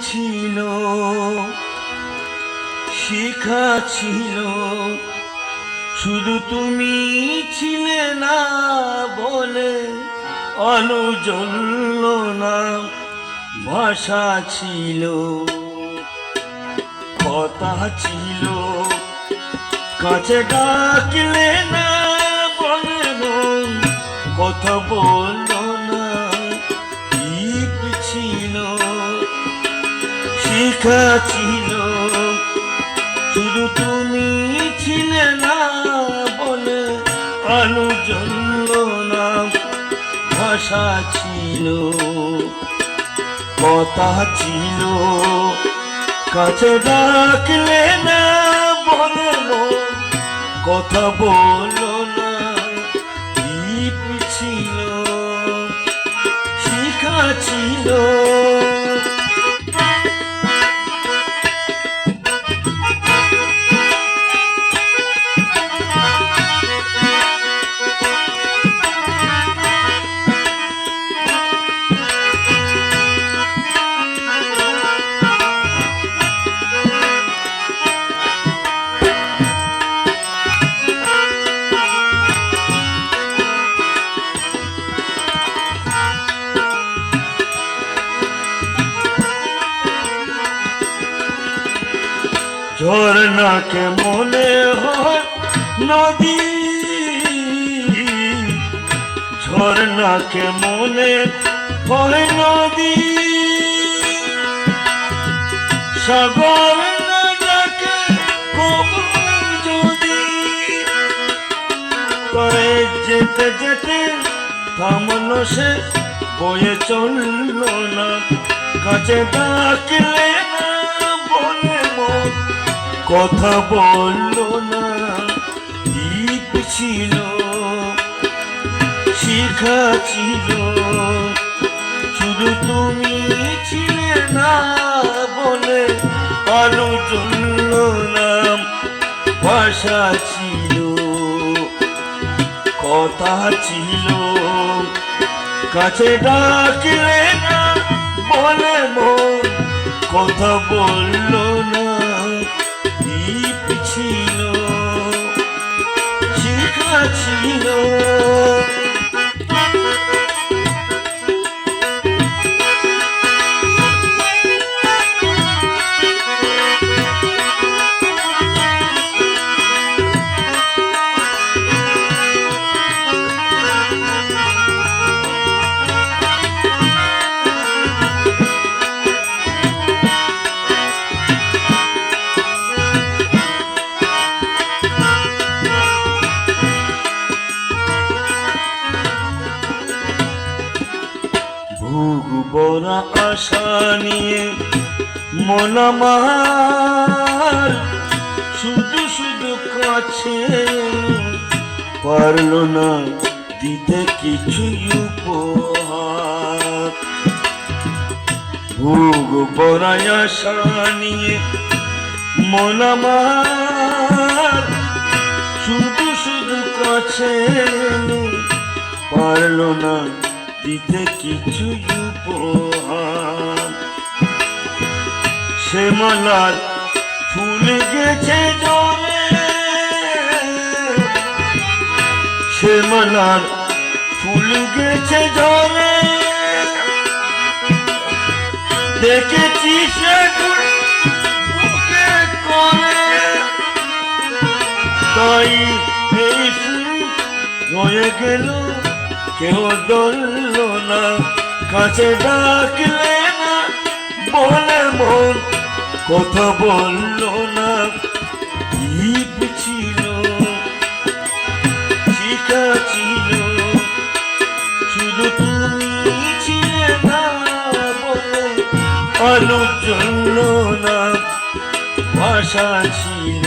ছিল শিখা ছিল। শুধু তুমি ছিলে না বলে জ্বলল না, ভাষা ছিল, কথা ছিল। কাছে ডাকলে না বলে কথা বলল শিখা ছিল। শুধু তুমি ছিলে না বলে আলো জ্বলল না ভাষা ছিল। কথা ছিল। কাছে ডাকলে না বলে কথা বলল না দ্বীপ ছিল, শিখা ছিল। ঝর্ণাকে মনে হয় নদী। ঝর্ণাকে মনে হয় নদী। সাগর না ডাকে কবর যদি করে, যেতে যেতে থামলো সে, বয়ে চলল না। কাছে ডাকলে না বলে মন। কথা বলল না দ্বীপ ছিল, শিখা ছিল। শুধু তুমি ছিলে না বলে আলো জ্বলল না ভাষা ছিল। কথা ছিল, কাছে ডাকলে না বলে মন। কথা বলল ভুগ বরা আশা নিয়ে মন আমার শুধু শুধু কাছে পারল না দিতে কিছু উপহার। ভুগ বড়া আশা নিয়ে মন আমার শুধু শুধু কাছে পারল না দিতে কিছু উপহার। সে মালার ফুল গেছে জলে। সে মালার ফুল গেছে জলে। দেখেছি সে তাই এই ফুল রয়ে গেল। কেউ দলল না, কাছে ডাকলে না বলে মন কথা বলল না। ছিল শিখা ছিল, শুধু তুমি ছিলে না বলে আলো জ্বলল না, ভাষা ছিল,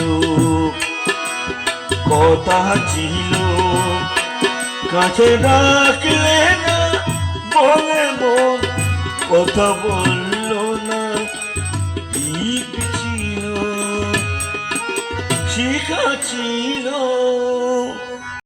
কথা ছিল। কাছে ডাকলে না বলে মন কথা বলল না। ঠিক ছিল শিখা ছিল।